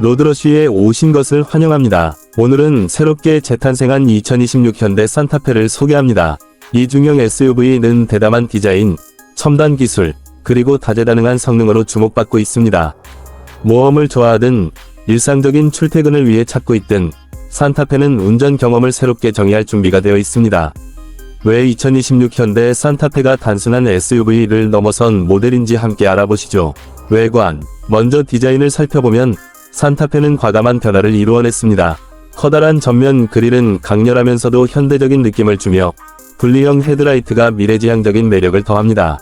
로드러쉬에 오신 것을 환영합니다. 오늘은 새롭게 재탄생한 2026 현대 산타페를 소개합니다. 이 중형 SUV는 대담한 디자인, 첨단 기술, 그리고 다재다능한 성능으로 주목받고 있습니다. 모험을 좋아하든 일상적인 출퇴근을 위해 찾고 있든 산타페는 운전 경험을 새롭게 정의할 준비가 되어 있습니다. 왜 2026 현대 산타페가 단순한 SUV를 넘어선 모델인지 함께 알아보시죠. 외관. 먼저 디자인을 살펴보면 산타페는 과감한 변화를 이루어냈습니다. 커다란 전면 그릴은 강렬하면서도 현대적인 느낌을 주며 분리형 헤드라이트가 미래지향적인 매력을 더합니다.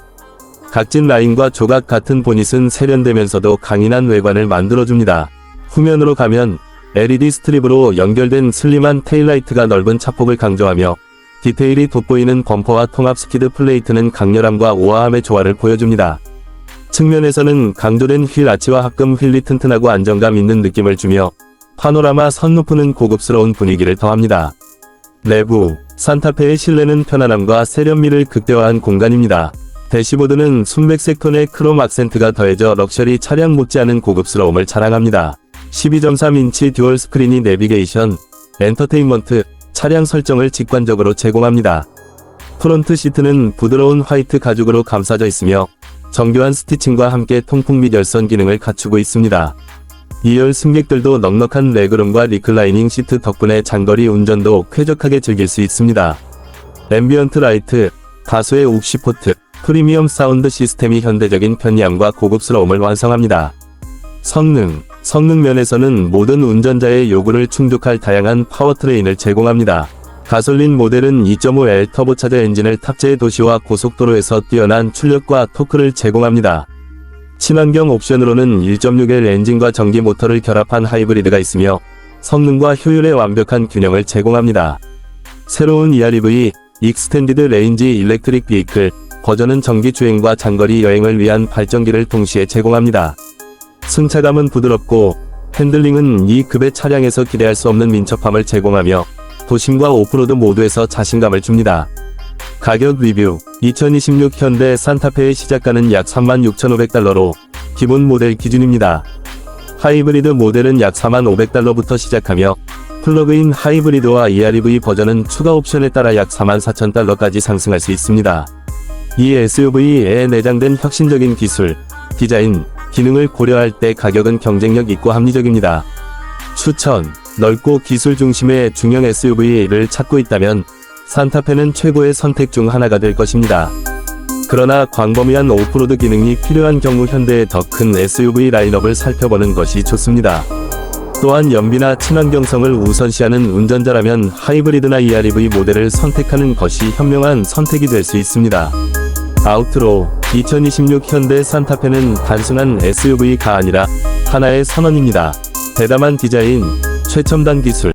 각진 라인과 조각 같은 보닛은 세련되면서도 강인한 외관을 만들어줍니다. 후면으로 가면 LED 스트립으로 연결된 슬림한 테일라이트가 넓은 차폭을 강조하며 디테일이 돋보이는 범퍼와 통합 스키드 플레이트는 강렬함과 우아함의 조화를 보여줍니다. 측면에서는 강조된 휠 아치와 합금 휠이 튼튼하고 안정감 있는 느낌을 주며 파노라마 선루프는 고급스러운 분위기를 더합니다. 내부, 산타페의 실내는 편안함과 세련미를 극대화한 공간입니다. 대시보드는 순백색 톤의 크롬 악센트가 더해져 럭셔리 차량 못지않은 고급스러움을 자랑합니다. 12.3인치 듀얼 스크린이 내비게이션, 엔터테인먼트, 차량 설정을 직관적으로 제공합니다. 프론트 시트는 부드러운 화이트 가죽으로 감싸져 있으며 정교한 스티칭과 함께 통풍 및 열선 기능을 갖추고 있습니다. 2열 승객들도 넉넉한 레그룸과 리클라이닝 시트 덕분에 장거리 운전도 쾌적하게 즐길 수 있습니다. 앰비언트 라이트, 다수의 옵시 포트, 프리미엄 사운드 시스템이 현대적인 편리함과 고급스러움을 완성합니다. 성능, 성능 면에서는 모든 운전자의 요구를 충족할 다양한 파워트레인을 제공합니다. 가솔린 모델은 2.5L 터보차저 엔진을 탑재해 도시와 고속도로에서 뛰어난 출력과 토크를 제공합니다. 친환경 옵션으로는 1.6L 엔진과 전기 모터를 결합한 하이브리드가 있으며 성능과 효율의 완벽한 균형을 제공합니다. 새로운 EREV, 익스텐디드 레인지 일렉트릭 비이클 버전은 전기 주행과 장거리 여행을 위한 발전기를 동시에 제공합니다. 승차감은 부드럽고 핸들링은 이 급의 차량에서 기대할 수 없는 민첩함을 제공하며 도심과 오프로드 모두에서 자신감을 줍니다. 가격 리뷰 2026 현대 산타페의 시작가는 약 36,500달러로 기본 모델 기준입니다. 하이브리드 모델은 약 4,500달러부터 시작하며 플러그인 하이브리드와 EREV 버전은 추가 옵션에 따라 약 44,000달러까지 상승할 수 있습니다. 이 SUV에 내장된 혁신적인 기술, 디자인, 기능을 고려할 때 가격은 경쟁력 있고 합리적입니다. 추천, 넓고 기술 중심의 중형 SUV를 찾고 있다면 산타페는 최고의 선택 중 하나가 될 것입니다. 그러나 광범위한 오프로드 기능이 필요한 경우 현대의 더 큰 SUV 라인업을 살펴보는 것이 좋습니다. 또한 연비나 친환경성을 우선시하는 운전자라면 하이브리드나 EREV 모델을 선택하는 것이 현명한 선택이 될 수 있습니다. 아우트로 2026 현대 산타페는 단순한 SUV가 아니라 하나의 선언입니다. 대담한 디자인, 최첨단 기술,